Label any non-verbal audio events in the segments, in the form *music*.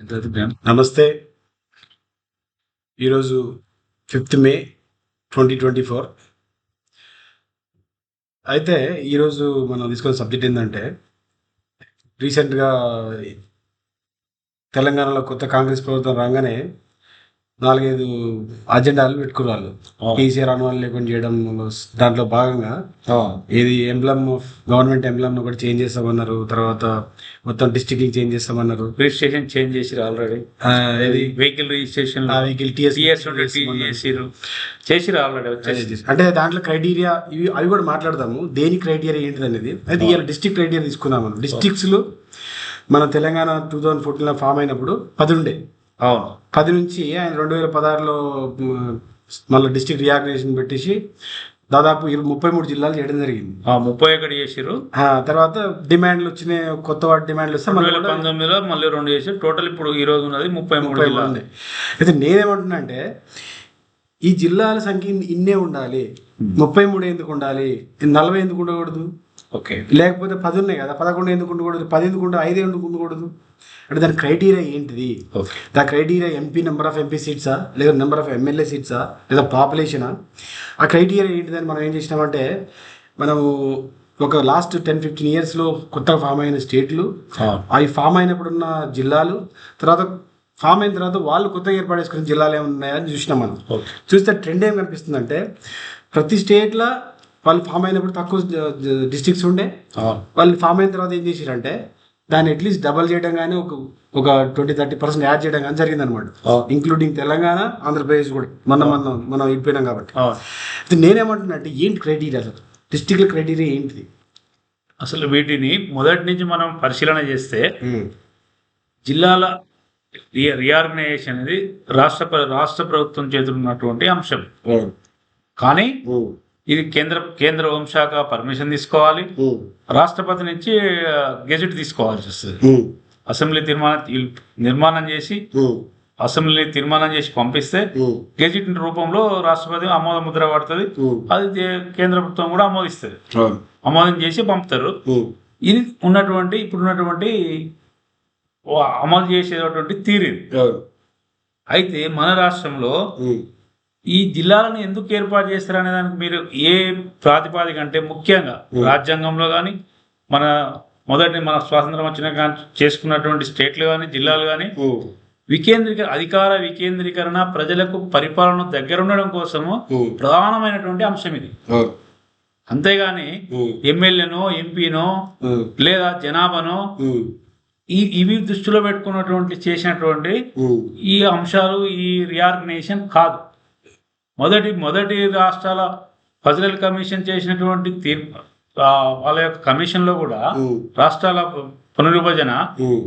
ఎంత నమస్తే. ఈరోజు fifth May twenty twenty four. అయితే ఈరోజు మనం తీసుకున్న సబ్జెక్ట్ ఏంటంటే రీసెంట్గా తెలంగాణలో కొత్త కాంగ్రెస్ ప్రభుత్వం రాగానే నాలుగైదు అజెండాలు పెట్టుకున్నారు. కేసీఆర్ అనువాళ్ళు లేకుండా చేయడం దాంట్లో భాగంగా ఇది ఎంబ్లమ్ ఆఫ్ గవర్నమెంట్ ఎంబ్లమ్ ఒకటి చేంజ్ చేస్తామన్నారు. తర్వాత మొత్తం డిస్ట్రిక్ట్ చేంజ్ చేస్తామన్నారు. రిజిస్ట్రేషన్ చేంజ్ చేసిరు ఆల్రెడీ. వెహికల్ రిజిస్ట్రేషన్ ఆ వెహికల్ టీఎస్ చేసిరు ఆల్రెడీ అంటే దాంట్లో క్రైటీరియా ఇవి అవి కూడా మాట్లాడదాము. దేని క్రైటీరియా ఏంటిది అనేది అయితే ఇవాళ డిస్ట్రిక్ట్ క్రైటీరియా తీసుకుందాం మనం డిస్ట్రిక్ట్స్లో మన తెలంగాణ టూ థౌజండ్ ఫోర్టీన్లో ఫామ్ అయినప్పుడు పది ఉండే అవును. పది నుంచి ఆయన రెండు వేల పదహారులో మళ్ళీ డిస్ట్రిక్ట్ రియాగ్నేషన్ పెట్టేసి దాదాపు ఇరవై ముప్పై మూడు జిల్లాలు చేయడం జరిగింది. ముప్పై ఒకటి చేసిరు ఆ తర్వాత డిమాండ్లు వచ్చినాయి కొత్త వాటి డిమాండ్లు వస్తే రెండు మళ్ళీ వేల పంతొమ్మిదిలో మళ్ళీ రెండు చేసి టోటల్ ఇప్పుడు ఈ రోజు ఉన్నది ముప్పై మూడు జిల్లాలు. మంది అయితే నేనేమంటున్నా అంటే ఈ జిల్లాల సంఖ్య ఇన్ని- ఉండాలి. ముప్పై మూడు ఎందుకు ఉండాలి? నలభై ఎందుకు ఉండకూడదు? ఓకే. లేకపోతే పది ఉన్నాయి కదా. పదకొండు ఎందుకు ఉండకూడదు? పది ఎందుకు ఉండ ఐదు ఎందుకు ఉండకూడదు? అంటే దాని క్రైటీరియా ఏంటిది? The criteria MP number of MP సీట్సా లేదా నెంబర్ ఆఫ్ ఎమ్మెల్యే సీట్సా లేదా పాపులేషనా ఆ? క్రైటీరియా ఏంటిదని మనం ఏం చేసినామంటే మనము ఒక లాస్ట్ టెన్ ఫిఫ్టీన్ ఇయర్స్లో కొత్తగా ఫామ్ అయిన స్టేట్లు అవి ఫామ్ అయినప్పుడు ఉన్న జిల్లాలు తర్వాత ఫామ్ అయిన తర్వాత వాళ్ళు కొత్తగా ఏర్పాటు చేసుకున్న జిల్లాలు ఏమి ఉన్నాయని చూసినాం మనం. చూస్తే ట్రెండ్ ఏం కనిపిస్తుందంటే ప్రతి స్టేట్లో వాళ్ళు ఫామ్ అయినప్పుడు తక్కువ డిస్ట్రిక్ట్స్ ఉండే. వాళ్ళు ఫామ్ అయిన తర్వాత ఏం చేశారంటే దాన్ని అట్లీస్ట్ డబల్ చేయడం కానీ ఒక ఒక ట్వంటీ థర్టీ పర్సెంట్ యాడ్ చేయడం కానీ జరిగింది అనమాట ఇంక్లూడింగ్ తెలంగాణ ఆంధ్రప్రదేశ్ కూడా. మొన్న మనం మనం వెళ్ళిపోయినాం కాబట్టి. నేనేమంటున్నా అంటే ఏంటి క్రైటీరియా అసలు? డిస్ట్రిక్ట్ క్రైటీరియా ఏంటిది? అసలు వీటిని మొదటి నుంచి మనం పరిశీలన చేస్తే జిల్లాల రి- రీఆర్గనైజేషన్ అనేది రాష్ట్ర రాష్ట్ర ప్రభుత్వం చేతులు ఉన్నటువంటి అంశం కానీ ఇది కేంద్ర కేంద్ర హోంశాఖ పర్మిషన్ తీసుకోవాలి. రాష్ట్రపతి నుంచి గెజెట్ తీసుకోవాల్సి వస్తుంది. అసెంబ్లీ తీర్మానం నిర్మాణం చేసి అసెంబ్లీ తీర్మానం చేసి పంపిస్తే గెజెట్ రూపంలో రాష్ట్రపతి ఆమోద ముద్ర పడుతుంది. అది కేంద్ర ప్రభుత్వం కూడా ఆమోదిస్తుంది. ఆమోదం చేసి పంపుతారు. ఇది ఉన్నటువంటి ఇప్పుడు ఉన్నటువంటి అమలు చేసేటటువంటి తీరు. అయితే మన రాష్ట్రంలో ఈ జిల్లాలను ఎందుకు ఏర్పాటు చేస్తారు అనే దానికి మీరు ఏ ప్రాతిపాదిక అంటే ముఖ్యంగా రాజ్యాంగంలో కానీ మన మొదటి మన స్వాతంత్రం వచ్చిన కానీ చేసుకున్నటువంటి స్టేట్లు కానీ జిల్లాలు కానీ వికేంద్రీకర అధికార వికేంద్రీకరణ ప్రజలకు పరిపాలన దగ్గర ఉండడం కోసము ప్రధానమైనటువంటి అంశం ఇది. అంతేగాని ఎమ్మెల్యేనో ఎంపీనో లేదా జనాభానో ఈ ఇవి దృష్టిలో పెట్టుకున్నటువంటి చేసినటువంటి ఈ అంశాలు ఈ రియార్గనైజేషన్ కాదు. మొదటి మొదటి రాష్ట్రాల ఫజరల్ కమిషన్ చేసినటువంటి తీర్పు వాళ్ళ యొక్క కమిషన్లో కూడా రాష్ట్రాల పునర్విభజన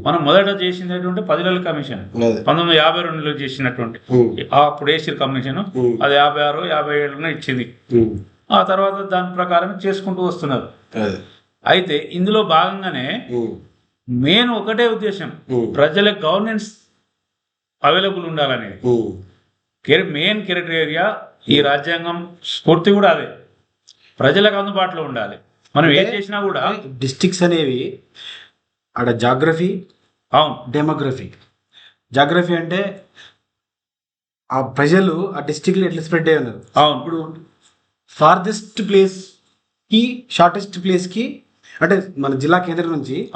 మనం మొదట చేసినటువంటి పదిల కమిషన్. పంతొమ్మిది యాభై రెండులో చేసినటువంటి అప్పుడు వేసిన కమిషన్ అది యాభై ఆరు యాభై ఏడులో ఇచ్చింది. ఆ తర్వాత దాని ప్రకారం చేసుకుంటూ వస్తున్నారు. అయితే ఇందులో భాగంగానే మెయిన్ ఒకటే ఉద్దేశం. ప్రజల గవర్నెన్స్ అవైలబుల్ ఉండాలనేది. మెయిన్ క్రైటీరియా ఈ రాజ్యాంగం స్ఫూర్తి కూడా అదే. ప్రజలకు అందుబాటులో ఉండాలి. మనం ఏం చేసినా కూడా డిస్ట్రిక్ట్స్ అనేవి ఆడ జాగ్రఫీ అవును. డెమోగ్రఫీ జాగ్రఫీ అంటే ఆ ప్రజలు ఆ డిస్ట్రిక్ట్లో ఎట్లా స్ప్రెడ్ అయ్యి ఉన్నారు. అవును. ఇప్పుడు ఫార్దెస్ట్ ప్లేస్కి షార్టెస్ట్ ప్లేస్కి అంటే మన జిల్లా కేంద్రం నుంచి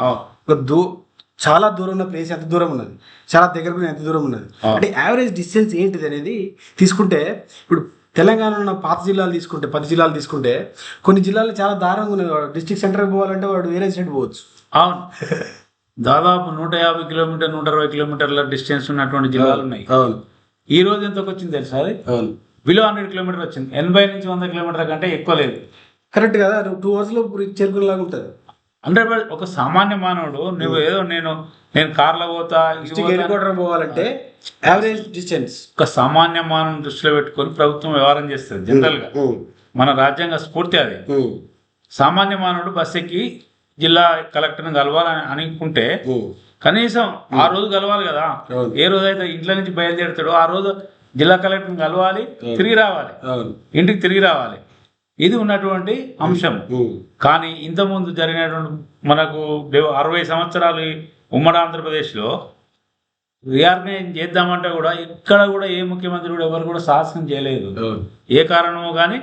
దూ చాలా దూరం ఉన్న ప్లేస్ ఎంత దూరం ఉన్నది? చాలా దగ్గర ఎంత దూరం ఉన్నది. అంటే యావరేజ్ డిస్టెన్స్ ఏంటిది అనేది తీసుకుంటే ఇప్పుడు తెలంగాణలో ఉన్న పాత జిల్లాలు తీసుకుంటే పది జిల్లాలు తీసుకుంటే కొన్ని జిల్లాలు చాలా దారుణంగా ఉన్నది డిస్ట్రిక్ట్ సెంటర్కి పోవాలంటే వాడు వేరే సైడ్ పోవచ్చు. అవును. దాదాపు నూట యాభై కిలోమీటర్ నూట అరవై కిలోమీటర్ల డిస్టెన్స్ ఉన్నటువంటి జిల్లాలు ఉన్నాయి. అవును. ఈ రోజు ఎంతకు వచ్చింది తెలుసా అది? అవును. బిలో హండ్రెడ్ కిలోమీటర్ వచ్చింది. ఎనభై నుంచి వంద కిలోమీటర్ల కంటే ఎక్కువ లేదు. కరెక్ట్ కదా? టూ అవర్స్లో చేరుకునేలాగా ఉంటుంది. హండ్రెడ్ ఒక సామాన్య మానవుడు నువ్వు ఏదో నేను నేను కార్లో పోతా క్వార్టర్ పోవాలంటే యావరేజ్ డిస్టెన్స్ ఒక సామాన్య మానవుని దృష్టిలో పెట్టుకొని ప్రభుత్వం వ్యవహారం చేస్తుంది జనరల్గా మన రాజ్యాంగ స్ఫూర్తి అది. సామాన్య మానవుడు బస్ ఎక్కి జిల్లా కలెక్టర్ని కలవాలని అనుకుంటే కనీసం ఆ రోజు కలవాలి కదా. ఏ రోజు అయితే ఇంట్లో నుంచి బయలుదేరుతాడో ఆ రోజు జిల్లా కలెక్టర్ని కలవాలి తిరిగి రావాలి. ఇంటికి తిరిగి రావాలి. ఇది ఉన్నటువంటి అంశం కానీ ఇంతకుముందు జరిగినటువంటి మనకు అరవై సంవత్సరాలు ఉమ్మడి ఆంధ్రప్రదేశ్లో రీఆర్గనైజ్ చేద్దామంటే కూడా ఎక్కడ కూడా ఏ ముఖ్యమంత్రి కూడా ఎవరు కూడా సాహసం చేయలేదు. ఏ కారణమో కానీ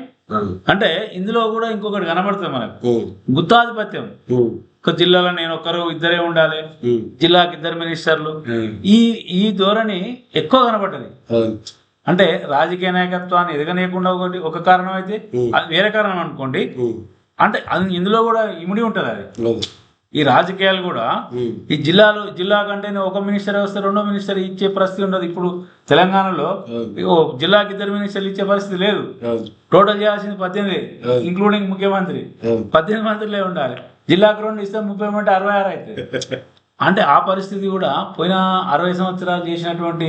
అంటే ఇందులో కూడా ఇంకొకటి కనబడుతుంది మనకు. గుత్తాధిపత్యం. ఒక జిల్లాలో నేను ఒక్కరు ఇద్దరే ఉండాలి. జిల్లాకి ఇద్దరు మినిస్టర్లు. ఈ ఈ ధోరణి ఎక్కువ కనబడ్డది. అంటే రాజకీయ నాయకత్వాన్ని ఎదగనీయకుండా ఒకటి ఒక కారణం అయితే అది వేరే కారణం అనుకోండి. అంటే అది ఇందులో కూడా ఇమిడి ఉంటుంది అది. ఈ రాజకీయాలు కూడా ఈ జిల్లాలో జిల్లా కంటేనే ఒక మినిస్టర్ వస్తే రెండో మినిస్టర్ ఇచ్చే పరిస్థితి ఉండదు. ఇప్పుడు తెలంగాణలో జిల్లాకి ఇద్దరు మినిస్టర్లు ఇచ్చే పరిస్థితి లేదు. టోటల్ చేయాల్సింది పద్దెనిమిది. ఇంక్లూడింగ్ ముఖ్యమంత్రి. పద్దెనిమిది మంత్రులే ఉండాలి. జిల్లాకు రెండు ఇస్తే ముప్పై మంది అరవై ఆరు అవుతుంది *laughs* అంటే ఆ పరిస్థితి కూడా పోయిన అరవై సంవత్సరాలు చేసినటువంటి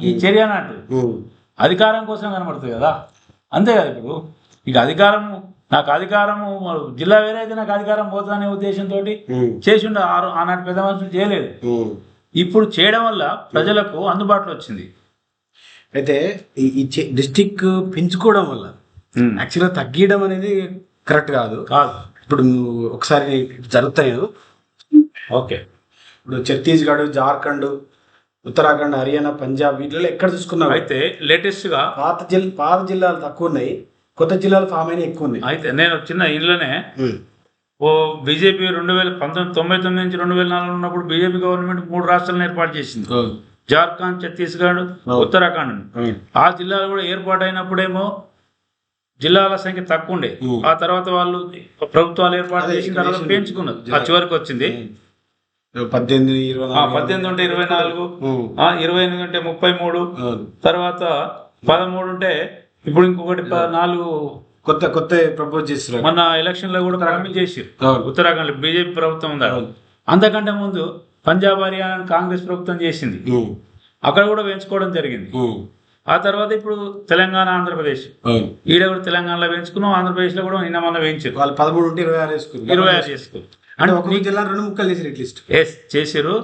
ఈ చర్య అన్నట్టు అధికారం కోసం కనబడుతుంది కదా? అంతే కదా ఇప్పుడు? ఇక అధికారం నాకు అధికారము జిల్లా వేరే అయితే నాకు అధికారం పోతుందనే ఉద్దేశంతో చేసిండు ఆరు ఆనాటి పెద్ద మనుషులు చేయలేదు. ఇప్పుడు చేయడం వల్ల ప్రజలకు అందుబాటులో వచ్చింది. అయితే ఈ- డిస్టిక్ పెంచుకోవడం వల్ల యాక్చువల్గా తగ్గియడం అనేది కరెక్ట్ కాదు. కాదు. ఇప్పుడు నువ్వు ఒకసారి జరుగుతాయి ఓకే. ఇప్పుడు ఛత్తీస్గఢ్ జార్ఖండ్ ఉత్తరాఖండ్ హర్యానా పంజాబ్ వీటిలో ఎక్కడ చూసుకున్నావు? అయితే లేటెస్ట్గా పాత జిల్ పాత జిల్లాలు తక్కువ ఉన్నాయి. కొత్త జిల్లాలు ఫామ్ అయినా ఎక్కువ ఉన్నాయి. అయితే నేను చిన్న ఇంట్లోనే ఓ బీజేపీ రెండు వేల పంతొమ్మిది తొంభై తొమ్మిది నుంచి రెండు వేల నాలుగు ఉన్నప్పుడు బీజేపీ గవర్నమెంట్ మూడు రాష్ట్రాలను ఏర్పాటు చేసింది. జార్ఖండ్ ఛత్తీస్గఢ్ ఉత్తరాఖండ్. ఆ జిల్లాలు కూడా ఏర్పాటు అయినప్పుడేమో జిల్లాల సంఖ్య తక్కువ ఉండే. ఆ తర్వాత వాళ్ళు ప్రభుత్వాలు ఏర్పాటు చేసిన తర్వాత. పెంచుకున్నారు. ఆ జిల్లా- చివరికి వచ్చింది. పద్దెనిమిది ఇరవై ఉంటే ఇరవై నాలుగు. ఇరవై ఎనిమిది ఉంటే ముప్పై మూడు. తర్వాత పదమూడు ఉంటే ఇప్పుడు ఇంకొకటి నాలుగు. కొత్త కొత్త ప్రపోజ్ చేస్తున్నారు. మొన్న ఎలక్షన్లో కూడా ప్రారంభం చేసారు. ఉత్తరాఖండ్ బీజేపీ ప్రభుత్వం ఉందా. అంతకంటే ముందు పంజాబ్ హర్యానా కాంగ్రెస్ ప్రభుత్వం చేసింది. అక్కడ కూడా పెంచుకోవడం జరిగింది. ఆ తర్వాత ఇప్పుడు తెలంగాణ ఆంధ్రప్రదేశ్. ఈడ కూడా తెలంగాణలో పెంచుకున్నాం ఆంధ్రప్రదేశ్లో కూడా నిన్న మొన్న పెంచారు వాళ్ళు పదమూడు ఉంటే ఇరవై ఆరు వేసుకున్నారు. ఇరవై ఆరు చేసుకో అంటే ఒక్కొక్క జిల్లా రెండు ముక్కలు చేసారు అట్లీస్ట్ ఎస్ చేసారు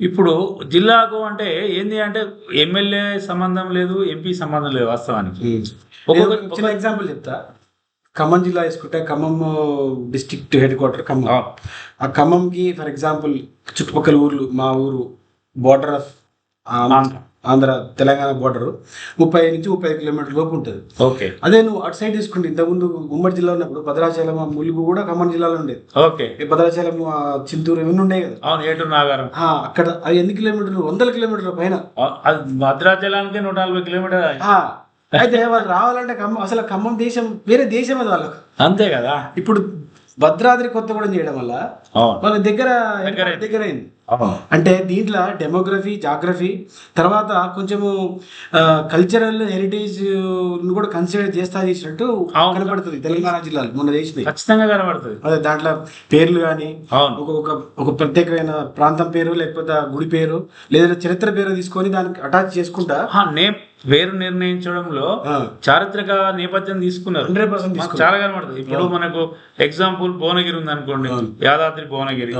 ఇప్పుడు జిల్లాకు అంటే ఏంది అంటే ఎమ్మెల్యే సంబంధం లేదు ఎంపీ సంబంధం లేదు వాస్తవానికి. చిన్న ఎగ్జాంపుల్ చెప్తా. ఖమ్మం జిల్లా వేసుకుంటే Khammam district headquarter Khammam. ఆ, ఆ ఖమ్మంకి ఫర్ ఎగ్జాంపుల్ చుట్టుపక్కల ఊర్లు మా ఊరు border of Andhra. Telangana border ముప్పై నుంచి ముప్పై ఐదు కిలోమీటర్ లోపు ఉంటుంది. ఓకే. అదే నువ్వు అటు సైడ్ తీసుకుంటే ఇంతకుముందు ఉమ్మడి జిల్లా ఉన్నప్పుడు భద్రాచలం ములుగు కూడా ఖమ్మం జిల్లాలో ఉండేది. ఓకే. భద్రాచలం చింతూరు ఇవన్నీ ఉన్నాయి కదా. అవును ఏటూరు నాగారం. అక్కడ అవి ఎన్ని కిలోమీటర్లు వందల కిలోమీటర్ల పైన. అది భద్రాచలానికి నూట నలభై కిలోమీటర్ అయితే వాళ్ళు రావాలంటే ఖమ్మం అసలు ఖమ్మం దేశం వేరే దేశం అది వాళ్ళకు. అంతే కదా. ఇప్పుడు భద్రాద్రి కొత్తగూడెం చేయడం వల్ల వాళ్ళ దగ్గర దగ్గర అయింది అంటే దీంట్లో డెమోగ్రఫీ జాగ్రఫీ తర్వాత కొంచెము కల్చరల్ హెరిటేజ్ కూడా కన్సిడర్ చేస్తా చేసినట్టు అవును. కనపడుతుంది తెలంగాణ జిల్లాలు మొన్న చేసినాయి ఖచ్చితంగా కనబడుతుంది. అదే దాంట్లో పేర్లు కానీ అవును. ఒక ప్రత్యేకమైన ప్రాంతం పేరు లేకపోతే గుడి పేరు లేదా చరిత్ర పేరు తీసుకొని దానికి అటాచ్ చేసుకుంటా. ఆ, నేమ్ పేరు నిర్ణయించడంలో చారిత్రక నేపథ్యం తీసుకున్నారు. చాలా కనబడుతుంది. ఇప్పుడు మనకు ఎగ్జాంపుల్ భువనగిరి ఉంది అనుకోండి. యాదాద్రి భువనగిరి.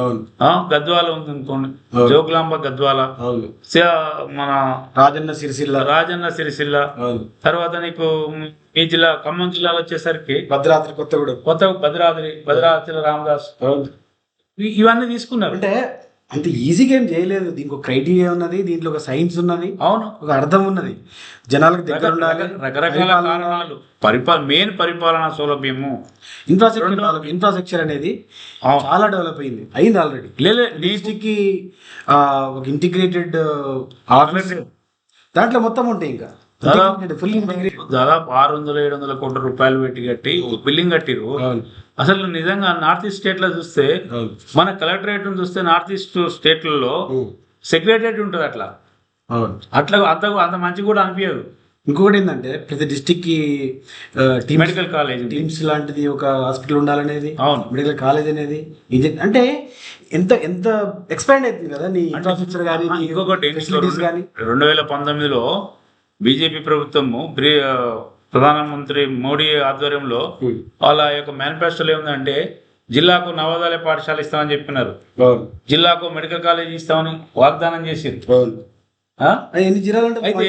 గద్వాల ఉంది అనుకోండి. జోగులాంబ గద్వాల. మన రాజన్న సిరిసిల్ల. రాజన్న సిరిసిల్ల. తర్వాత నీకు ఈ జిల్లా ఖమ్మం జిల్లాలో వచ్చేసరికి భద్రాద్రి కొత్తగూడెం. కొత్త భద్రాద్రి భద్రాచల రామదాస్. ఇవన్నీ తీసుకున్నారు. అంటే అంత ఈజీగా ఏం చేయలేదు. దీనికి ఒక క్రైటీరియా ఉన్నది దీంట్లో ఒక సైన్స్ ఉన్నది అవును. ఒక అర్థం ఉన్నది. జనాలకు దగ్గర ఉండాలి రక- రకరకాల కారణాలు. పరిపాలన మెయిన్ పరిపాలనా సౌలభ్యము. ఇన్ఫ్రాస్ట్రక్చర్ ఇన్ఫ్రాస్ట్రక్చర్ అనేది. చాలా డెవలప్ అయింది. అయింది ఆల్రెడీ లేలే నీకు డిస్టిక్కి ఆ, ఒక ఇంటిగ్రేటెడ్ దాంట్లో మొత్తం ఉంటాయి ఇంకా. దాదాపు దాదాపు ఆరు వందల ఏడు వందల కోట్ల రూపాయలు పెట్టి కట్టి బిల్డింగ్ కట్టిరు అసలు నిజంగా నార్త్ ఈస్ట్ స్టేట్లో చూస్తే మన కలెక్టరేట్ చూస్తే నార్త్ ఈస్ట్ స్టేట్లలో. సెక్రటరేట్ ఉంటుంది అట్లా. అట్లా అంత అంత మంచి కూడా అనిపించదు ఇంకొకటి ఏంటంటే ప్రతి డిస్టిక్కి మెడికల్ కాలేజ్. టీమ్స్ లాంటిది ఒక హాస్పిటల్ ఉండాలనేది. అవును. మెడికల్ కాలేజ్ అనేది. ఇది అంటే ఎంత ఎంత ఎక్స్పాండ్ అవుతుంది కదా నీ ఇన్ఫ్రాస్ట్రక్చర్ కానీ ఇంకొకటి రెండు వేల పంతొమ్మిదిలో బీజేపీ ప్రభుత్వము ప్రధానమంత్రి మోడీ ఆధ్వర్యంలో వాళ్ళ యొక్క మేనిఫెస్టోలో ఏముందంటే జిల్లాకు నవోదయ పాఠశాల ఇస్తామని చెప్పినారు. జిల్లాకు మెడికల్ కాలేజ్ ఇస్తామని వాగ్దానం చేసింది అయితే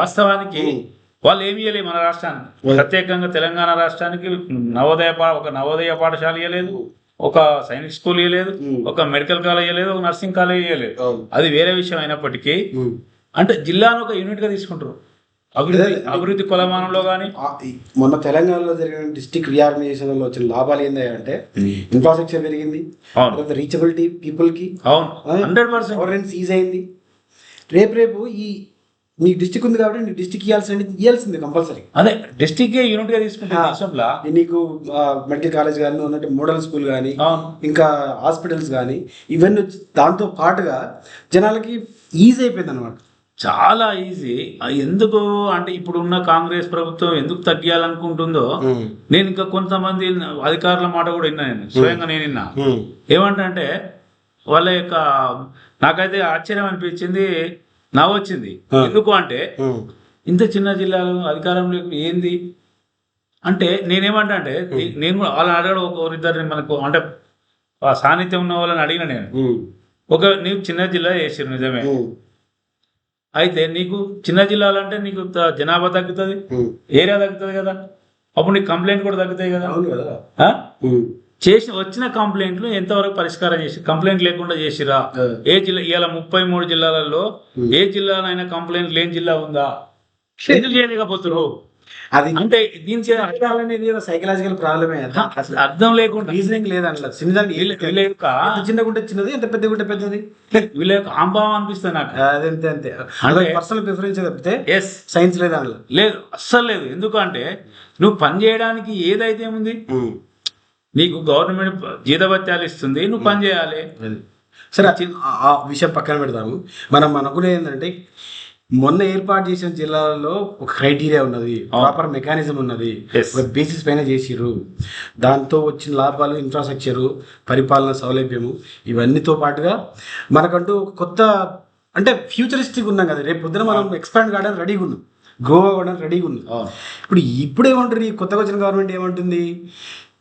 వాస్తవానికి. వాళ్ళు ఏమి ఇవ్వలేదు మన రాష్ట్రానికి. ప్రత్యేకంగా తెలంగాణ రాష్ట్రానికి నవోదయ ఒక నవోదయ పాఠశాల ఇవ్వలేదు ఒక సైనిక్ స్కూల్ ఇవ్వలేదు. ఒక మెడికల్ కాలేజ్ ఇవ్వలేదు ఒక నర్సింగ్ కాలేజ్ ఇవ్వలేదు. అది వేరే విషయం అయినప్పటికీ. అంటే జిల్లాను ఒక యూనిట్గా తీసుకుంటారు. అభివృద్ధి. అభివృద్ధి కొలమానంలో కానీ మొన్న తెలంగాణలో జరిగిన డిస్టిక్ రీఆర్గనైజేషన్లో వచ్చిన లాభాలు ఏంటి అంటే ఇన్ఫ్రాస్ట్రక్చర్ పెరిగింది. తర్వాత రీచబిలిటీ పీపుల్కి అవును. Hundred percent. ఈజ్ అయింది. రేపు రేపు ఈ మీ డిస్టిక్ ఉంది కాబట్టి నీ డిస్టిక్ ఇవ్వాల్సింది ఇవ్వాల్సింది కంపల్సరీ అదే డిస్టిక్ యూనిట్గా తీసుకుంటే నీకు మెడికల్ కాలేజ్ కానీ ఉన్నట్టు మోడల్ స్కూల్ కానీ ఇంకా హాస్పిటల్స్ కానీ ఇవన్నీ దాంతో పాటుగా జనాలకి ఈజీ అయిపోయింది అనమాట చాలా ఈజీ ఎందుకు అంటే ఇప్పుడు ఉన్న కాంగ్రెస్ ప్రభుత్వం ఎందుకు తగ్గియాలనుకుంటుందో నేను ఇంకా కొంతమంది అధికారుల మాట కూడా విన్నా నేను. స్వయంగా నేను విన్నా. ఏమంటే వాళ్ళ యొక్క నాకైతే ఆశ్చర్యం అనిపించింది నా వచ్చింది ఆ. ఎందుకు అంటే ఇంత చిన్న జిల్లాలో అధికారంలో ఏంది? అంటే నేనేమంటా అంటే నేను కూడా వాళ్ళని అడగడం ఒకరిద్దరిని మనకు అంటే ఆ సాన్నిధ్యం ఉన్న వాళ్ళని అడిగిన నేను. ఒక నీవు చిన్న జిల్లా చేసారు నిజమే. అయితే నీకు చిన్న జిల్లాలు అంటే నీకు జనాభా తగ్గుతుంది ఏరియా తగ్గుతుంది కదా. అప్పుడు నీకు కంప్లైంట్ కూడా తగ్గుతాయి కదా. అవును కదా. ఆ? చేసి వచ్చిన కంప్లైంట్లు ఎంతవరకు పరిష్కారం చేసి కంప్లైంట్ లేకుండా చేసిరా? ఏ జిల్లా ఇవాళ ముప్పై మూడు జిల్లాలలో ఏ జిల్లాలైనా కంప్లైంట్ లేని జిల్లా ఉందా? ఎందుకు చేయలేకపోతున్నారు అది అంటే దీనికి అనేది సైకలాజికల్ ప్రాబ్లమే అసలు అర్థం లేకుండా. రీజనింగ్ లేదంట వీళ్ళ యొక్క ఎంత చిన్నగుంటే చిన్నది ఎంత పెద్దగుంటే పెద్దది? వీళ్ళ యొక్క ఆంభావం అనిపిస్తుంది నాకు. అది అంతే అదే పర్సనల్ ప్రిఫరెన్స్ తప్పితే ఎస్ సైన్స్ లేదు అందులో లేదు అస్సలు లేదు. ఎందుకంటే నువ్వు పని చేయడానికి ఏదైతే ఉంది నీకు గవర్నమెంట్ జీతభత్యాలు ఇస్తుంది నువ్వు పని చేయాలి. అది. సరే ఆ- ఆ విషయం పక్కన పెడతాము మనం అనుకునేది ఏంటంటే మొన్న ఏర్పాటు చేసిన జిల్లాలలో ఒక క్రైటీరియా ఉన్నది. ప్రాపర్ మెకానిజం ఉన్నది. ఒక బేసిస్ పైన చేసిర్రు. దాంతో వచ్చిన లాభాలు ఇన్ఫ్రాస్ట్రక్చరు పరిపాలన సౌలభ్యము ఇవన్నీతో పాటుగా మనకంటూ ఒక కొత్త అంటే ఫ్యూచరిస్టిక్ ఉన్నాం కదా. రేపు పొద్దున మనం ఎక్స్పాండ్ కావడానికి రెడీగా ఉన్నాం. గ్రో అవ్వడానికి రెడీగా ఉన్నాం. ఇప్పుడు ఇప్పుడు ఏమంటారు ఈ కొత్తగా వచ్చిన గవర్నమెంట్ ఏమంటుంది?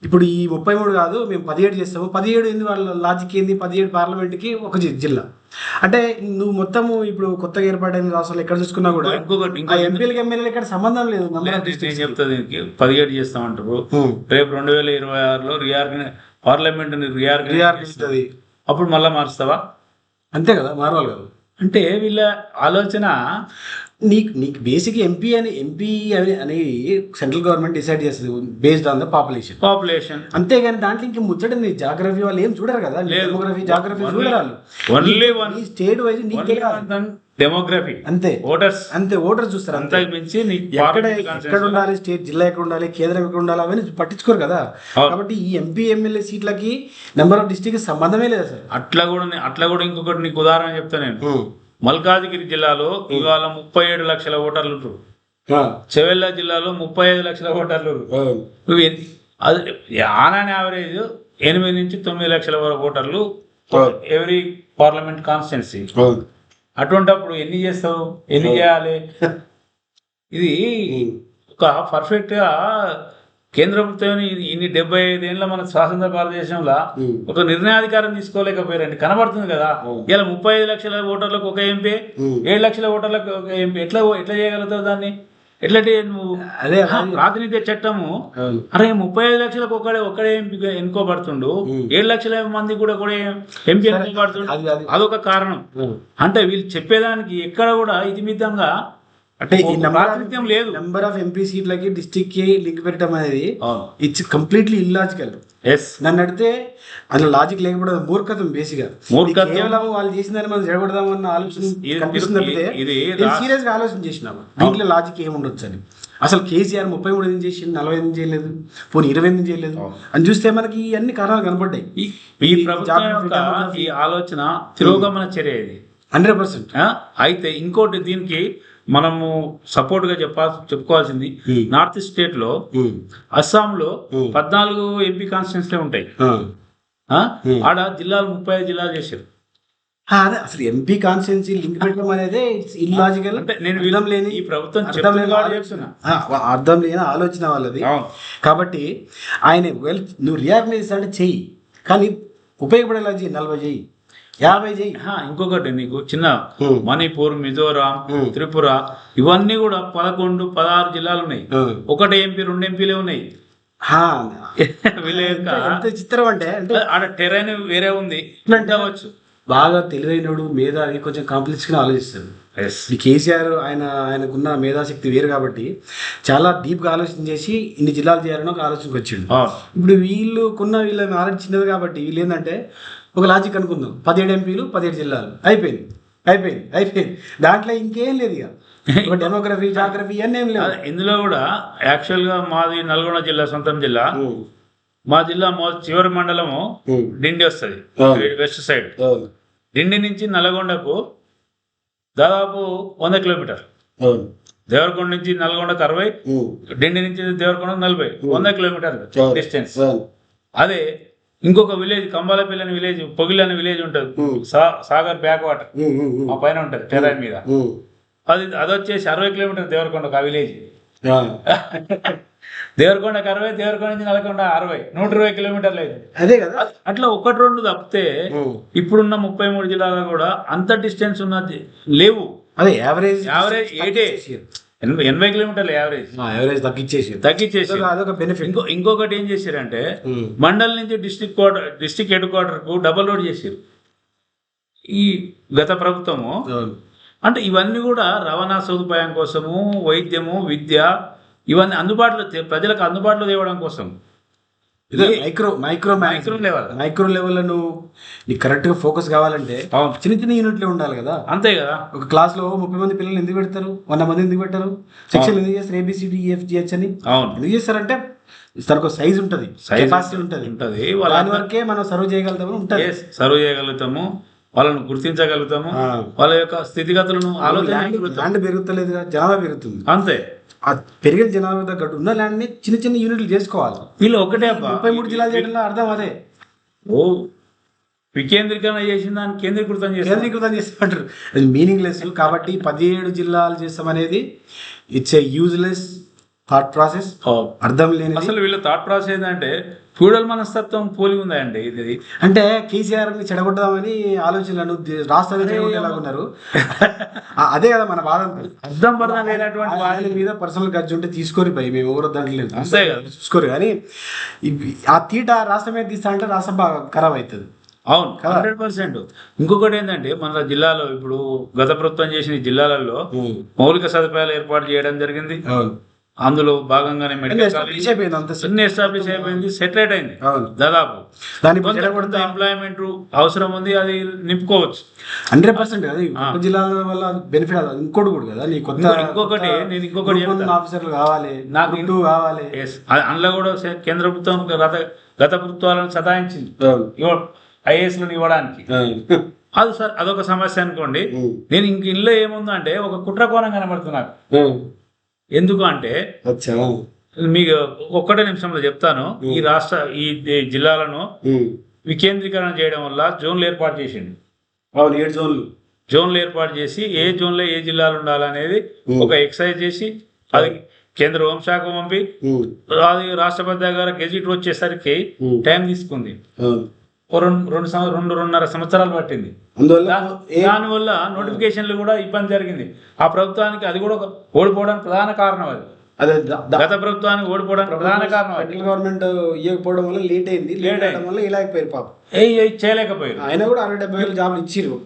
ఇప్పుడు ఈ ముప్పై మూడు కాదు మేము పదిహేడు చేస్తాము. పదిహేడు ఏంది వాళ్ళ లాజిక్ ఏంది? పదిహేడు పార్లమెంట్కి ఒక జిల్లా. అంటే నువ్వు మొత్తము ఇప్పుడు కొత్తగా ఏర్పాటైన రాష్ట్రాలు ఎక్కడ చూసుకున్నా కూడా ఇంకొకటి ఎంపీలకి ఎమ్మెల్యేలు ఇక్కడ సంబంధం లేదు నేను districts. చెప్తా దీనికి పదిహేడు చేస్తామంటారు. రేపు రెండు వేల ఇరవై ఆరులో రియార్గనై పార్లమెంట్. అప్పుడు మళ్ళా మారుస్తావా అంతే కదా మారవాలి కదా అంటే వీళ్ళ ఆలోచన నీకు నీకు బేసిక్ ఎంపీ అని ఎంపీ అని అనేది సెంట్రల్ గవర్నమెంట్ డిసైడ్ చేస్తుంది based on the population population అంతేగాని దాంట్లో ఇంక ముచ్చట నీ జాగ్రఫీ వాళ్ళు ఏం చూడరు కదా. డెమోగ్రఫీ జాగ్రఫీ Only- చూడరు వాళ్ళు. only one- నీ స్టేట్ వైజ్ నీకు. డెమోగ్రఫీ అంతే. ఓటర్స్ అంతే ఓటర్ చూస్తారు అంతే. మించి ఎక్కడ ఎక్కడ ఉండాలి? స్టేట్ జిల్లా ఎక్కడ ఉండాలి? కేంద్రం ఎక్కడ ఉండాలి? అవన్నీ పట్టించుకోరు కదా. కాబట్టి ఈ ఎంపీ ఎమ్మెల్యే సీట్లకి నెంబర్ ఆఫ్ డిస్ట్రిక్ట్ సంబంధమే లేదు అసలు. అట్లా కూడా అట్లా కూడా ఇంకొకటి నీకు ఉదాహరణ చెప్తా నేను. మల్కాజిగిరి జిల్లాలో ఇవాళ ముప్పై ఏడు లక్షల ఓటర్లు చెవెళ్ళ జిల్లాలో ముప్పై ఐదు లక్షల ఓటర్లు అది ఆన్ అండ్ యావరేజ్ ఎనిమిది నుంచి తొమ్మిది లక్షల వరకు ఓటర్లు ఎవ్రీ పార్లమెంట్ కాన్స్టిట్యున్సీ. అటువంటప్పుడు ఎన్ని చేస్తావు? ఎన్ని చేయాలి? ఇది ఒక పర్ఫెక్ట్గా కేంద్ర ప్రభుత్వం ఇన్ని- డెబ్బై ఐదేళ్ళ మన స్వాతంత్ర భారతదేశంలో. ఒక నిర్ణయాధికారం తీసుకోలేకపోయారండి కనబడుతుంది కదా. ఇలా ముప్పై ఐదు లక్షల ఓటర్లకు ఒక ఎంపీ. ఏడు లక్షల ఓటర్లకు ఒక ఎంపీ ఎట్లా ఎట్లా చేయగలుగుతావు దాన్ని ఎట్లా నువ్వు అదే. ప్రాతినిధ్య చట్టము. అరే ముప్పై ఐదు లక్షలకు ఒకడే ఒక్కడే ఎంపీ ఎన్నుకోబడుతుండు. ఏడు లక్షల మంది కూడా కూడా ఎంపీ ఎన్నుకోబడుతుండు అది అది అదొక కారణం. అంటే వీళ్ళు చెప్పేదానికి ఎక్కడ కూడా ఇది మితంగా అంటే ఈ నెంబర్ లేదు. నెంబర్ ఆఫ్ ఎంపీ సీట్లకి డిస్ట్రిక్ట్కి లింక్ పెట్టడం అనేది ఇట్స్ కంప్లీట్లీ ఇల్లాజికల్ ఎస్ నన్ను అడిగితే అందులో లాజిక్ లేకపోవడం మూర్ఖత్వం బేసిక్ మూర్ఖత్వం. కేవలం వాళ్ళు చేసిందని మనం జరగబడదాం అన్న ఆలోచన ఇది- కనిపిస్తుంది ఇది సీరియస్గా ఆలోచన చేసినాము దీంట్లో లాజిక్ ఏముండొచ్చు అని అసలు కేసీఆర్ ముప్పై మూడు ఎందుకు చేసి నలభై ఎనిమిది చేయలేదు. పోనీ ఇరవై ఎనిమిది చేయలేదు. అని చూస్తే మనకి అన్ని కారణాలు ఈ- ప్రభుత్వం ఈ ఆలోచన తిరోగమన చర్య ఇది. Hundred percent? అయితే ఇంకోటి దీనికి మనము సపోర్ట్గా చెప్పాల్సి చెప్పుకోవాల్సింది. నార్త్ ఈస్ట్ స్టేట్లో అస్సాంలో Hmm. పద్నాలుగు ఎంపీ కాన్స్టిట్యూన్సీ ఉంటాయి. ఆడ జిల్లాలు ముప్పై ఐదు జిల్లాలు చేశారు. అదే అసలు ఎంపీ కాన్స్టిట్యున్సీ లింక్ పెట్టడం అనేది ఇల్లాజికల్ అంటే నేను అర్థం లేని ఈ ప్రభుత్వం అర్థం లేని అర్థం లేని ఆలోచన వాళ్ళది. కాబట్టి ఆయన వెల్ నువ్వు రియాగ్నైజ్ అంటే చెయ్యి. కానీ ఉపయోగపడేలా చెయ్యి నలభై చెయ్యి. యాభై చెయ్యి ఇంకొకటి నీకు చిన్న. మణిపూర్ మిజోరాం. త్రిపుర ఇవన్నీ కూడా పదకొండు పదహారు జిల్లాలు ఉన్నాయి. ఒకటి ఎంపీ రెండు ఎంపీలే ఉన్నాయి. *laughs* ఎంత చిత్రం అంటే ఆడ టెరైన్ వేరే ఉంది. ఉండవచ్చు. బాగా తెలివైనడు మేధావి కొంచెం కాంప్లెక్స్గా ఆలోచిస్తాడు. ఈ కేసీఆర్ ఆయన ఆయనకున్న మేధాశక్తి వేరు కాబట్టి చాలా డీప్గా ఆలోచన చేసి ఇన్ని జిల్లాలు చేయాలని ఒక ఆలోచనకు వచ్చిండు ఇప్పుడు వీళ్ళు కొన్న వీళ్ళ నాలెడ్జ్ చిన్నది కాబట్టి వీళ్ళు ఏంటంటే ఒక లాజిక్ అనుకుందాం. పదిహేడు ఎంపీలు పదిహేడు జిల్లాలు. అయిపోయింది. అయిపోయింది. అయిపోయింది. దాంట్లో ఇంకేం లేదు ఇక. డెమోగ్రఫీ జాగ్రఫీ అన్నీ ఏం లేవు. అదే, ఇందులో కూడా యాక్చువల్గా మాది నల్గొండ జిల్లా సొంతం జిల్లా. మా జిల్లా మొ చివరి మండలము డిండి వస్తుంది. West side. డిండి నుంచి నల్గొండకు దాదాపు వంద కిలోమీటర్. దేవరకొండ నుంచి నల్గొండకు అరవై. డిండి నుంచి దేవరకొండ నలభై. వంద కిలోమీటర్లు అవును. డిస్టెన్స్. అదే ఇంకొక విలేజ్ కంబాలపల్లి అనే విలేజ్ పొగిలి అనే విలేజ్ ఉంటుంది. Sagar backwater. మా పైన ఉంటుంది టెరైన్ మీద. అది అది వచ్చేసి అరవై కిలోమీటర్ దేవరకొండకు ఆ విలేజ్. దేవరకొండకు అరవై దేవరకొండ నుంచి నల్గొండ అరవై. నూట ఇరవై కిలోమీటర్లు అయింది. అదే కదా. అట్లా ఒకటి రెండు తప్పితే ఇప్పుడున్న ముప్పై మూడు జిల్లాలో కూడా అంత డిస్టెన్స్ ఉన్నది లేవు. అదే యావరేజ్ యావరేజ్ ఎయిటే ఎనభై ఎనభై కిలోమీటర్లు యావరేజ్. యావరేజ్ తగ్గించేసి తగ్గించేసి అదొక బెనిఫిట్ ఇంకో ఇంకొకటి ఏం చేశారంటే మండల్ నుంచి డిస్ట్రిక్ట్ క్వార్టర్ డిస్ట్రిక్ట్ హెడ్ క్వార్టర్కు డబల్ రోడ్ చేశారు. ఈ గత ప్రభుత్వము అంటే ఇవన్నీ కూడా రవాణా సదుపాయం కోసము వైద్యము విద్య ఇవన్నీ అందుబాటులో ప్రజలకు అందుబాటులో తేవడం కోసం. Micro micro micro level micro level నువ్వు నీకు కరెక్ట్గా ఫోకస్ కావాలంటే చిన్న చిన్న యూనిట్లే ఉండాలి కదా. అంతే కదా. ఒక క్లాస్లో ముప్పై మంది పిల్లలు ఎందుకు పెడతారు? వంద మంది ఎందుకు పెట్టారు? సెక్షన్ ఎందుకు చేస్తారు? ఏబిసిడి ఈఎఫ్జిహెచ్ అని? అవును. ఎందుకు చేస్తారంటే తనకు సైజ్ ఉంటది. కెపాసిటీ ఉంటది. ఉంటది. దాని వరకే మనం సర్వ్ చేయగలుగుతామని ఉంటది సర్వ్ చేయగలుగుతాము. వాళ్ళను గుర్తించగలుగుతాము. వాళ్ళ యొక్క స్థితిగతులను ఆలోచన పెరుగుతలేదు జనాభా పెరుగుతుంది. అంతే. ఆ పెరిగిన జనాభా తగ్గట్టు ఉన్న ల్యాండ్ని చిన్న చిన్న యూనిట్లు చేసుకోవాలి. వీళ్ళు ఒకటే అబ్బా. ముప్పై మూడు జిల్లాలు చేయడంలో అర్థం అదే. ఓ వికేంద్రీకరణ చేసిన దాన్ని కేంద్రీకృతం చేస్తారు కేంద్రీకృతం చేస్తామంటారు అది మీనింగ్లెస్ కాబట్టి పదిహేడు జిల్లాలు చేస్తామనేది it's a useless thought process అర్థం లేనిది. అసలు వీళ్ళ థాట్ ప్రాసెస్ ఏంటంటే ఫ్యూడల్ మనస్తత్వం పోలి ఉందండి ఇది. అంటే కేసీఆర్ని చెడగొట్టదామని ఆలోచనలను ఆ- అదే కదా మన బాధ అర్థం పర్థం లేనటువంటి వాళ్ళ మీద పర్సనల్ ఖర్చు ఉంటే తీసుకొని పోయి మేము ఎవరో దాంట్లో లేదు. అంతే కదా. చూసుకోరు కానీ ఆ తీట రాష్ట్రం మీద తీస్తా అంటే రాష్ట్రం బాగా ఖరాబ్ అవుతుంది. అవును హండ్రెడ్ పర్సెంట్. ఇంకొకటి ఏంటంటే మన జిల్లాలో ఇప్పుడు గత ప్రభుత్వం చేసిన జిల్లాలలో మౌలిక సదుపాయాలు ఏర్పాటు చేయడం జరిగింది. అందులో భాగంగానే మెడికల్ అన్ని ఎస్టాబ్లిష్ అయిపోయింది సెటరేట్ అయింది దాదాపు దాని ఎంప్లాయ్మెంట్ అవసరం ఉంది అది నింపుకోవచ్చు హండ్రెడ్ పర్సెంట్ కొత్త జిల్లాల వల్ల బెనిఫిట్ అది ఇంకోటి కూడా కదా నీ కొత్త ఇంకొకటి, నేను ఇంకొకటి. ఆఫీసర్లు కావాలి నాకు నాకు కావాలి. అది అందులో కూడా కేంద్ర ప్రభుత్వం గత గత ప్రభుత్వాలను సతాయించింది. ఐఏఎస్లను ఇవ్వడానికి. అది సార్ అదొక సమస్య అనుకోండి. నేను ఇంక ఇంట్లో ఏముందంటే ఒక కుట్ర కోణం అవును. ఎందుకు అంటే మీకు ఒక్కటే నిమిషంలో చెప్తాను ఈ రాష్ట్ర ఈ జిల్లాలను. వికేంద్రీకరణ చేయడం వల్ల జోన్లు ఏర్పాటు చేసిండు అవును ఏడు జోన్లు జోన్లు ఏర్పాటు చేసి ఏ జోన్లో ఏ జిల్లాలు ఉండాలనేది. ఒక ఎక్సైజ్ చేసి అది కేంద్ర హోంశాఖ పంపి. అది రాష్ట్రపతి దగ్గర గెజిట్ వచ్చేసరికి. టైం తీసుకుంది రెండు రెండు రెండున్నర సంవత్సరాలు పట్టింది. దానివల్ల నోటిఫికేషన్లు కూడా ఇబ్బంది జరిగింది. ఆ ప్రభుత్వానికి అది కూడా ఓడిపోవడానికి ప్రధాన కారణం అది. అదే గత ప్రభుత్వానికి ఓడిపోవడానికి ప్రధాన కారణం సెంట్రల్ గవర్నమెంట్ ఇవ్వకపోవడం వల్ల లేట్ అయింది. లేట్ అవ్వడం వల్ల ఇలాగపోయారు పాపం. ఏ చేయలేకపోయారు. ఆయన కూడా అరవై డెబ్బై వేల జాబ్లు ఇచ్చిర్రు.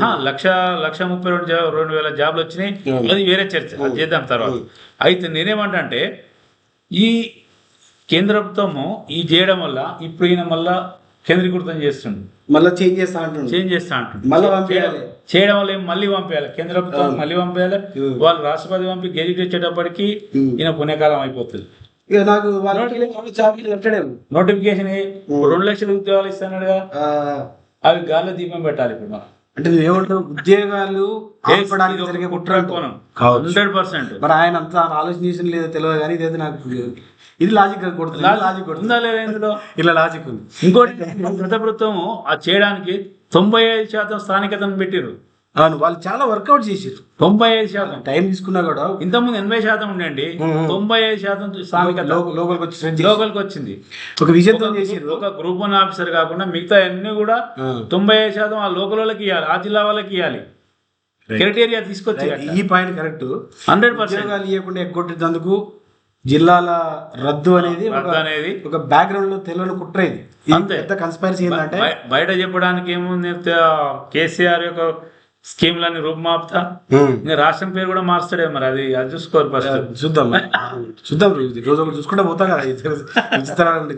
హా, లక్ష లక్ష ముప్పై రెండు రెండు వేల జాబ్లు వచ్చినాయి. అది వేరే చర్చ. అది చేద్దాం తర్వాత. అయితే నేనేమంటా అంటే ఈ కేంద్ర ప్రభుత్వము ఈ చేయడం వల్ల ఇప్పుడు ఈయన మళ్ళా కేంద్రీకృతం చేస్తుండు. మళ్ళీ చేంజ్ చేస్తా అంటుండు. చేంజ్ చేస్తా అంటుండు. మళ్ళీ పంపించాలి. చేయడం వల్ల మళ్ళీ పంపించాలి. కేంద్ర ప్రభుత్వం. మళ్ళీ పంపించాలి. అవును. వాళ్ళు రాష్ట్రపతి పంపి గెజిట్ వచ్చేటప్పటికి. ఈయన పుణ్యకాలం అయిపోతుంది. ఇక నాకు నోటిఫికేషన్ రెండు లక్షల ఉద్యోగాలు ఇస్తాడు కదా. అవి గాల్లో దీపం పెట్టాలి ఇప్పుడు అంటే నువ్వేమంటావు ఉద్యోగాలు జరిగే కుట్ర కోణం. Hundred percent. మరి ఆయన అంత ఆలోచన చేసిన లేదో తెలియదు కానీ ఇదైతే నాకు ఇది లాజిక్ కొడుతుంది లాజిక్ ఉందా లేదా ఇందులో? ఇలా లాజిక్ ఉంది. ఇంకోటి గత ప్రభుత్వం ఆ చేయడానికి తొంభై ఐదు శాతం స్థానికతను పెట్టిరు అవును వాళ్ళు చాలా వర్కౌట్ చేసారు తొంభై ఐదు శాతం. టైం తీసుకున్నా కూడా ఇంతకుముందు ఎనభై శాతం ఉండండి. తొంభై ఐదు శాతం స్థానికత. లో- లోపలికి వచ్చి strength చేసి- లోకల్కి వచ్చింది. ఒక విజయంతో చేసారు ఒక గ్రూప్ వన్ ఆఫీసర్ కాకుండా మిగతా అన్ని కూడా తొంభై ఐదు శాతం ఆ లోకల్ వాళ్ళకి ఇవ్వాలి ఆ జిల్లా వాళ్ళకి ఇవ్వాలి క్రైటీరియా తీసుకొచ్చి ఈ పాయింట్ కరెక్ట్ హండ్రెడ్ పర్సెంట్. ఇవ్వకుండా ఎగ్గొట్టేందుకు జిల్లాల రద్దు అనేది అనేది ఒక బ్యాక్గ్రౌండ్లో తెలియని కుట్ర ఇది. అంతే. పెద్ద కన్స్పైరసీ ఏంటంటే బయ- బయట చెప్పడానికి ఏముంది? కేసీఆర్ యొక్క స్కీమ్లని రూపుమాపుతా. ఇంకా రాష్ట్రం పేరు కూడా మార్స్తాడే మరి. అది అది చూసుకోరు చూద్దాం చూద్దాం రోజు ఒకటి చూసుకుంటే పోతాం కదా.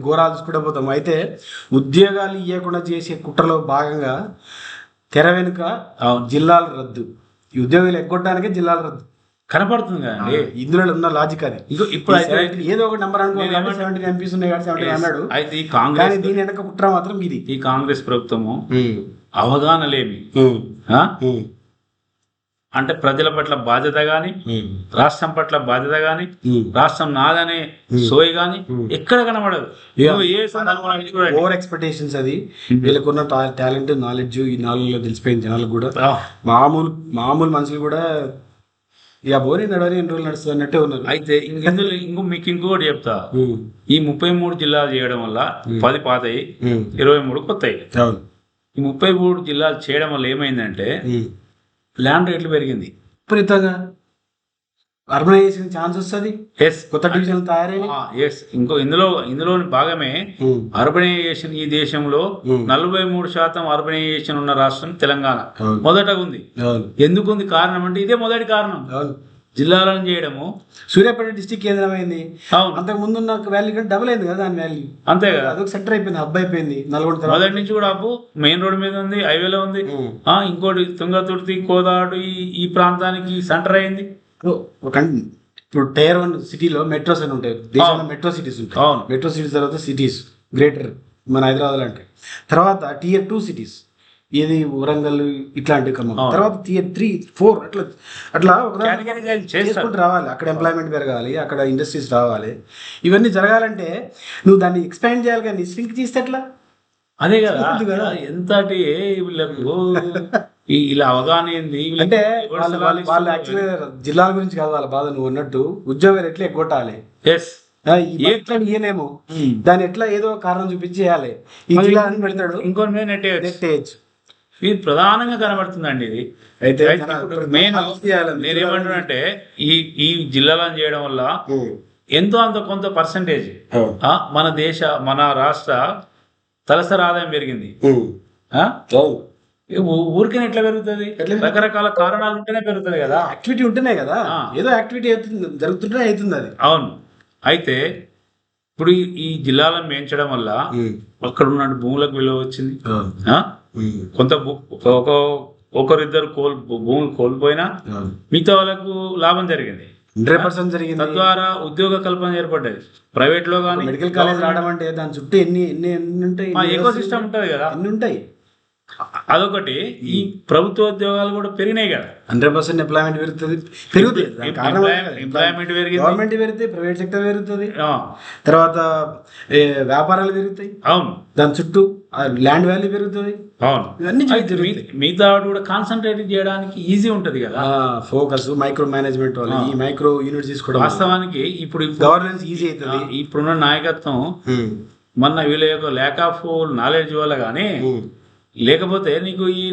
ఘోరాలు చూసుకుంటే పోతాం. అయితే ఉద్యోగాలు ఇవ్వకుండా చేసే కుట్రలో భాగంగా తెర వెనుక జిల్లాల రద్దు. ఈ ఉద్యోగాలు ఎగ్గొట్టడానికే జిల్లాల రద్దు. కనపడుతుంది కదండి ఇందులో ఉన్న లాజిక్ అది. ఇంకో ఇప్పుడు ఈ అయితే 70 ఏదో ఒక నెంబర్ అనుకో సెవెంటీన్ ఎంపీస్ ఉన్నాయి కాబట్టి సెవెంటీన్ అన్నాడు. అయితే ఈ కాంగ్రెస్ దీని వెనక కుట్ర మాత్రం ఇది. ఈ కాంగ్రెస్ ప్రభుత్వము అవగాహన లేమి? అంటే ప్రజల పట్ల బాధ్యత గాని రాష్ట్రం పట్ల బాధ్యత గాని రాష్ట్రం నాదనే సోయి గాని ఎక్కడ కనబడదు. ఏ. ఓవర్ ఎక్స్పెక్టేషన్స్ అది. వీళ్ళకున్న టాలెంట్ నాలెడ్జ్ ఈ నాలుగులో తెలిసిపోయింది జనాలకు కూడా. మామూలు మామూలు మనుషులు కూడా ఇక బోని నడవని ఎన్ని రోజులు నడుస్తుంది అన్నట్టే ఉన్నారు. అయితే ఇందులో ఇంకో మీకు ఇంకొకటి చెప్తా. ఈ ముప్పై మూడు జిల్లాలు చేయడం వల్ల పది పాతయి ఇరవై మూడు కొత్తయి. అవును. ఈ ముప్పై మూడు జిల్లాలు చేయడం వల్ల ఏమైందంటే. ల్యాండ్ రేట్లు పెరిగింది. విపరీతంగా. అర్బనైజేషన్ ఛాన్స్ వస్తుంది? ఎస్ కొత్త డివిజన్ ఎస్ ఇంకో ఇందులో ఇందులోని భాగమే అర్బనైజేషన్ ఈ దేశంలో Hmm. నలభై మూడు శాతం అర్బనైజేషన్ ఉన్న రాష్ట్రం తెలంగాణ. మొదటగా ఉంది. ఎందుకు ఉంది కారణం అంటే ఇదే మొదటి కారణం. జిల్లాలను చేయడము. సూర్యాపేట డిస్టిక్ కేంద్రమైంది. అవును. అంతకు ముందు ఉన్న వాల్యూ కంటే డబుల్ అయింది కదా దాని వాల్యూ అంతే కదా. అదొక సెంటర్ అయిపోయింది హబ్ అయిపోయింది నల్గొండ మొదటి నుంచి కూడా అప్పు మెయిన్ రోడ్ మీద ఉంది హైవేలో ఉంది. ఆ ఇంకోటి తుంగతుర్తి కోదాడు ఈ ప్రాంతానికి సెంటర్ అయింది. ఇప్పుడు టైర్ వన్ సిటీలో మెట్రోస్ అని ఉంటాయి. దేశంలో మెట్రో సిటీస్ ఉంటాయి. మెట్రో సిటీస్ తర్వాత సిటీస్ గ్రేటర్ మన హైదరాబాద్ అంటే. తర్వాత టియర్ టూ సిటీస్ ఇది వరంగల్ ఇట్లాంటి అవును. తర్వాత టియర్ త్రీ ఫోర్ అట్లా అట్లా ఒక చేసుకుంటూ రావాలి. అక్కడ ఎంప్లాయ్మెంట్ పెరగాలి అక్కడ ఇండస్ట్రీస్ రావాలి. ఇవన్నీ జరగాలంటే నువ్వు దాన్ని ఎక్స్పాండ్ చేయాలి కానీ సింక్ చేస్తే ఎట్లా? అదే కదా. ఎంతటి వీళ్ళకు *laughs* ఇలా అవగాహన ఏంది? అంటే వాళ్ళు? యాక్చువల్గా జిల్లాల గురించి కాదు వాళ్ళ బాధ నువ్వు అన్నట్టు ఉద్యోగాలు ఎట్లా ఎగ్గొట్టాలి? ఈ ఎట్లా ఇయ్యలేము Hmm. దాన్ని ఎట్లా ఏదో కారణం చూపించి చేయాలి ఈ పెడతాడు. ఇంకొన్ని మీద నెట్టేయచ్చు. ఇది ప్రధానంగా కనబడుతుందండి ఇది. అయితే మెయిన్ నేనేమంటున్నానంటే ఈ ఈ జిల్లాలను చేయడం వల్ల ఎంతో అంత కొంత పర్సంటేజ్ మన దేశ మన రాష్ట్ర తలసరి ఆదాయం పెరిగింది. ఆ? ఊ- ఊరికనే ఎట్లా పెరుగుతుంది? రకరకాల కారణాలు ఉంటేనే పెరుగుతుంది కదా. యాక్టివిటీ ఉంటేనే కదా. ఏదో యాక్టివిటీ అవుతుంది జరుగుతుంటే అవుతుంది అది. అవును. అయితే ఇప్పుడు ఈ- జిల్లాలను పెంచడం వల్ల అక్కడ ఉన్న భూములకు విలువ వచ్చింది? కొంత ఒక ఒకరిద్దరు కోల్ భూములు కోల్పోయినా మిగతా వాళ్ళకు లాభం జరిగింది. హండ్రెడ్ పర్సెంట్ జరిగింది. తద్వారా ఉద్యోగ కల్పన ఏర్పడ్డది. ప్రైవేట్లో కానీ మెడికల్ కాలేజ్ రావడం అంటే దాని చుట్టూ ఎన్ని ఎన్ని ఎన్ని ఉంటాయి? ఎకో సిస్టమ్ ఉంటది కదా. ఎన్ని ఉంటాయి? అదొకటి. ఈ ప్రభుత్వ ఉద్యోగాలు కూడా పెరిగినాయి కదా. హండ్రెడ్ పర్సెంట్ ఎంప్లాయ్మెంట్ పెరుగుతుంది. పెరుగుతుంది. ఎంప్లాయ్మెంట్ పెరిగింది. గవర్నమెంట్ పెరుగుతాయి ప్రైవేట్ సెక్టర్ పెరుగుతుంది. తర్వాత వ్యాపారాలు పెరుగుతాయి. అవును. దాని చుట్టూ ల్యాండ్ వాల్యూ పెరుగుతుంది. అవును. ఇవన్నీ మిగతా కూడా కాన్సన్ట్రేట్ చేయడానికి ఈజీ ఉంటది కదా. ఫోకస్ మైక్రో మేనేజ్మెంట్ వల్ల ఈ మైక్రో యూనిట్ తీసుకోవడం వాస్తవానికి ఇప్పుడు గవర్నెన్స్ ఈజీ అవుతుంది. ఇప్పుడున్న నాయకత్వం. మొన్న వీళ్ళ యొక్క ల్యాక్ ఆఫ్ నాలెడ్జ్ వల్ల కానీ. లేకపోతే నీకు ఈ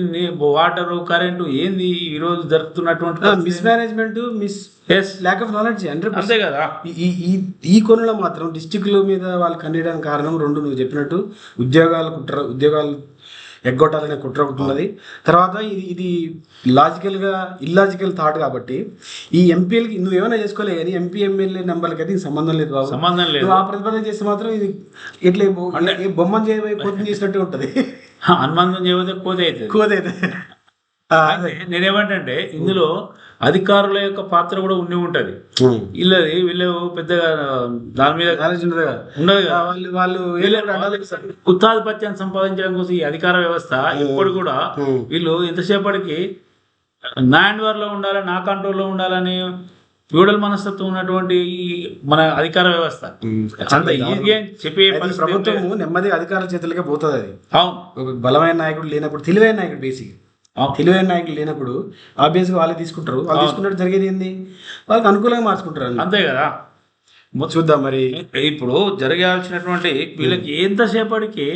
వాటర్ కరెంటు ఏంది ఈ రోజు జరుగుతున్నటువంటి mismanagement miss yes lack of knowledge hundred అంతే కదా. ఈ ఈ ఈ కొనులో మాత్రం డిస్టిక్ల మీద వాళ్ళు కన్నీయడానికి కారణం రెండు నువ్వు చెప్పినట్టు. ఉద్యోగాలు కుట్ర ఉద్యోగాలు ఎగ్గొట్టాలనే కుట్ర ఒకటి ఉన్నది. తర్వాత ఇది ఇది లాజికల్గా ఇల్లాజికల్ థాట్ కాబట్టి ఈ ఎంపీలకి నువ్వు ఏమైనా చేసుకోలే కానీ ఎంపీ ఎమ్మెల్యే నెంబర్లకి అయితే సంబంధం లేదు బాబు. సంబంధం లేదు. ఆ ప్రతిపాదన చేస్తే మాత్రం ఇది ఎట్లా ఏ బొమ్మను చేయబోయి చేసినట్టు ఉంటుంది. అనుబంధం చేయకపోతే కోతే అవుతుంది కోదైతే అయితే నేనేమంటే ఇందులో అధికారుల యొక్క పాత్ర కూడా ఉండి ఉంటది. వీళ్ళది వీళ్ళు పెద్దగా దాని మీద ఉండదు వాళ్ళు వాళ్ళు గుత్తాధిపత్యాన్ని సంపాదించడం కోసం ఈ అధికార వ్యవస్థ ఇప్పుడు కూడా. వీళ్ళు ఎంతసేపటికి నా లో ఉండాలి నా కంట్రోల్లో ఉండాలని ఫ్యూడల్ మనస్తత్వం ఉన్నటువంటి ఈ మన అధికార వ్యవస్థ. అంత ఈజీగా చెప్పే ప్రభుత్వము నెమ్మదిగా అధికారుల చేతులకే పోతుంది అది. అవును. బలమైన నాయకుడు లేనప్పుడు తెలివైన నాయకుడు బేసిక్. తెలివైన నాయకుడు లేనప్పుడు ఆబ్వియస్గా వాళ్ళే తీసుకుంటారు. వాళ్ళు తీసుకున్నట్టు జరిగేది ఏంది? వాళ్ళకి అనుకూలంగా మార్చుకుంటారు. అంతే కదా. చూద్దాం మరి. ఇప్పుడు జరగాల్సినటువంటి వీళ్ళకి ఎంతసేపటికి.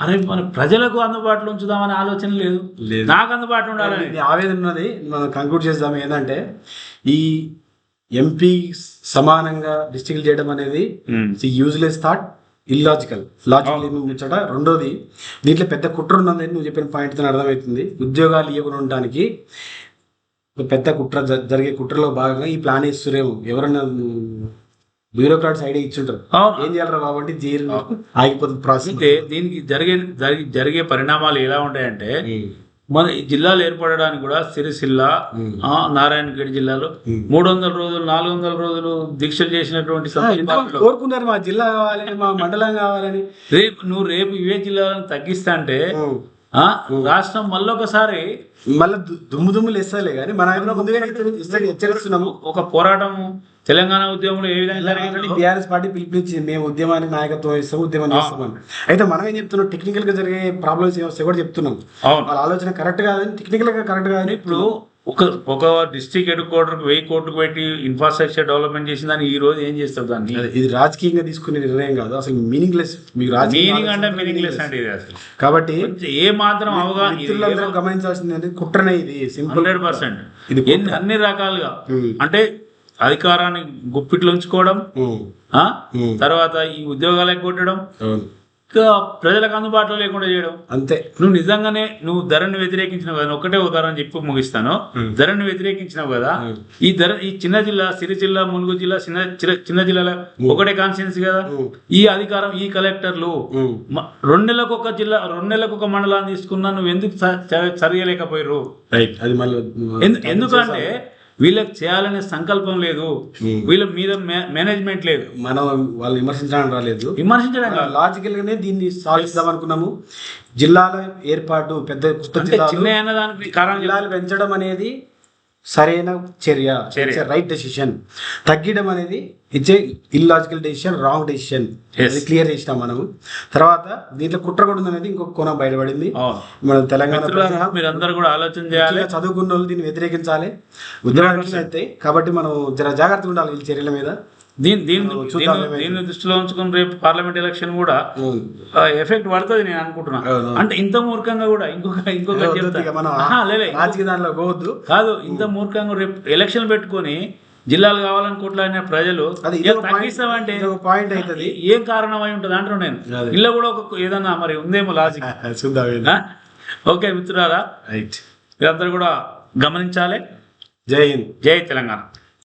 అరే మన ప్రజలకు అందుబాటులో ఉంచుదామనే ఆలోచన లేదు. నాకు అందుబాటులో ఉండాలని. ఆవేదన ఉన్నది. మనం కంక్లూడ్ చేద్దాం. ఏంటంటే ఈ ఎంపీ సమానంగా డిస్టిక్ చేయడం అనేది. యూజ్లెస్ థాట్ ఇల్లాజికల్ లాజికల్ ముచ్చట రెండోది దీంట్లో పెద్ద కుట్ర ఉన్నది నువ్వు చెప్పిన పాయింట్తో అర్థమవుతుంది. ఉద్యోగాలు ఇవ్వకుండా ఉండడానికి పెద్ద కుట్ర జరిగే కుట్రలో భాగంగా ఈ ప్లాన్ ఇస్తురేమో ఎవరన్నా బ్యూరోక్రాట్స్ ఐడియా ఇచ్చుంటారు. ఏం చేయాలరా బాబు అంటే జైలు ఆగిపోతుంది ప్రాసెస్ అంటే దీనికి జరిగే జరిగే జరిగే పరిణామాలు ఎలా ఉంటాయంటే మన జిల్లాలు ఏర్పడడానికి కూడా సిరిసిల్ల నారాయణగఢ్ జిల్లాలో. మూడు వందల రోజులు నాలుగు వందల రోజులు దీక్షలు చేసినటువంటి కోరుకున్నారు? మా జిల్లా కావాలని మా మండలం కావాలని. రేపు నువ్వు రేపు ఇవే జిల్లాలను తగ్గిస్తా అంటే ఆ, రాష్ట్రం మళ్ళొకసారి మళ్ళీ దుమ్ము దుమ్ములు ఇస్తాలే కానీ మన ముందుగానే హెచ్చరి- హెచ్చరిస్తున్నాము. ఒక పోరాటం తెలంగాణ ఉద్యమంలో ఏ విధంగా జరిగిందో? బీఆర్ఎస్ పార్టీ పిలిపించి మేము ఉద్యమానికి నాయకత్వం ఇస్తాం ఉద్యమం చేస్తామని. అయితే మనం ఏం చెప్తున్నాం? టెక్నికల్గా జరిగే ప్రాబ్లమ్స్ ఏమొస్తాయి కూడా చెప్తున్నాం. వాళ్ళ ఆలోచన కరెక్ట్ కాదని టెక్నికల్గా కరెక్ట్ కాదని ఇప్పుడు ఒక ఒక డిస్ట్రిక్ట్ హెడ్ క్వార్టర్ వెయ్యి కోట్లు పెట్టి ఇన్ఫ్రాస్ట్రక్చర్ డెవలప్మెంట్ చేసిన దాన్ని ఈ రోజు ఏం చేస్తారు దాన్ని? ఇది రాజకీయంగా తీసుకునే నిర్ణయం కాదు. అసలు మీనింగ్లెస్ మీకు రాజకీయ మీనింగ్ అంటే ఆలోచన మీనింగ్లెస్ అంటే ఇది అసలు. కాబట్టి ఏ మాత్రం అవగాహన గమనించాల్సింది కుట్రనే ఇది సింపుల్ హండ్రెడ్ పర్సెంట్. ఇది అన్ని రకాలుగా. అంటే అధికారాన్ని గుప్పిట్లో ఉంచుకోవడం. తర్వాత ఈ ఉద్యోగాలకు కొట్టడం అవును. ఇంకా ప్రజలకు అందుబాటులో లేకుండా చేయడం. అంతే. నువ్వు నిజంగానే నువ్వు ధరని వ్యతిరేకించినావు కదా ఒకటే ఉదాహరణ చెప్పి ముగిస్తాను. ధరని వ్యతిరేకించినావు కదా ఈ ధర ఈ చిన్న జిల్లా సిరిజిల్లా ములుగు జిల్లా చిన్న చిన్న- జిల్లాల ఒకటే కాన్స్టిట్యున్సీ కదా. ఈ అధికారం ఈ కలెక్టర్లు రెండు నెలలకు ఒక జిల్లా రెండు నెలలకు ఒక మండలాన్ని తీసుకున్నా నువ్వు ఎందుకు చర్యలేకపోయారు ఎందుకంటే వీళ్ళకి చేయాలనే సంకల్పం లేదు. వీళ్ళ మీద మేనేజ్మెంట్ లేదు మనం వాళ్ళు విమర్శించడానికి రాలేదు విమర్శించడం కాదు. లాజికల్ గానే దీన్ని సాల్వ్ చేద్దాం అనుకున్నాము జిల్లాల ఏర్పాటు పెద్ద చిన్న దానికి కారణం. జిల్లాలు పెంచడం అనేది సరైన చర్య చర్య. రైట్ డెసిషన్ తగ్గడం అనేది it's illogical decision wrong decision clear చేసినాం మనము. తర్వాత దీంట్లో కుట్ర కూడా ఉందనేది ఇంకొక కోణం బయటపడింది. మన తెలంగాణ మీరందరూ కూడా ఆలోచన చేయాలి. చదువుకున్న వాళ్ళు దీన్ని వ్యతిరేకించాలి. ఉద్యోగాలు అయితే కాబట్టి మనం జర జాగ్రత్తగా ఉండాలి ఈ చర్యల మీద. దీని దీని దీన్ని- దృష్టిలో ఉంచుకుని రేపు పార్లమెంట్ ఎలక్షన్ కూడా ఎఫెక్ట్ పడుతుంది నేను అనుకుంటున్నా. అంటే ఇంత మూర్ఖంగా కూడా ఇంకొక ఇంకొక దానిలో పోవద్దు. కాదు ఇంత మూర్ఖంగా రేపు ఎలక్షన్ పెట్టుకొని జిల్లాలు కావాలనుకుంటున్న ప్రజలు తగ్గిస్తామంటే పాయింట్ అవుతుంది ఏం కారణం అయి ఉంటుంది అంటున్నాను నేను. ఇల్లు కూడా ఒక ఏదన్నా మరి ఉందేమో లాజిక్ *laughs* చూద్దాం ఓకే మిత్రులారా. రైట్. మీరందరూ కూడా గమనించాలి. జై హింద్. జై తెలంగాణ.